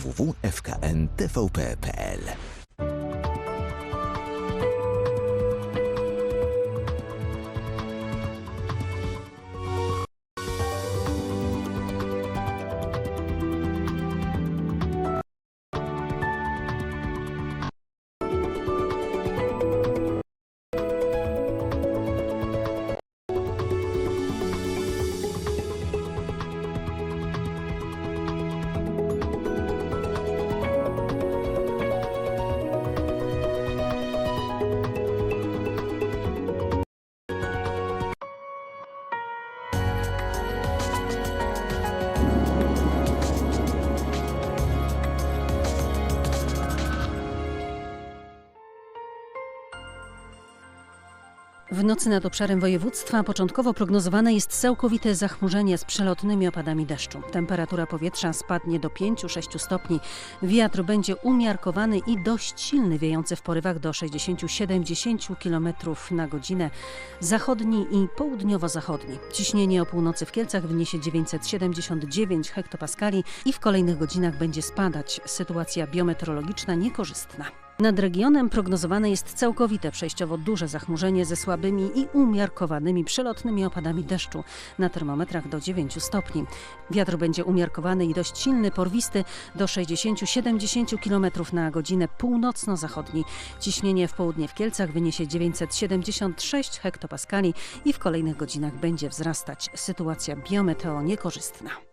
www.fkntvp.pl W nocy nad obszarem województwa początkowo prognozowane jest całkowite zachmurzenie z przelotnymi opadami deszczu. Temperatura powietrza spadnie do 5-6 stopni. Wiatr będzie umiarkowany i dość silny, wiejący w porywach do 60-70 km na godzinę. Zachodni i południowo-zachodni. Ciśnienie o północy w Kielcach wyniesie 979 hektopaskali i w kolejnych godzinach będzie spadać. Sytuacja biometeorologiczna niekorzystna. Nad regionem prognozowane jest całkowite przejściowo duże zachmurzenie ze słabymi i umiarkowanymi przelotnymi opadami deszczu na termometrach do 9 stopni. Wiatr będzie umiarkowany i dość silny, porwisty do 60-70 km na godzinę północno-zachodni. Ciśnienie w południe w Kielcach wyniesie 976 hektopaskali i w kolejnych godzinach będzie wzrastać. Sytuacja biometeo niekorzystna.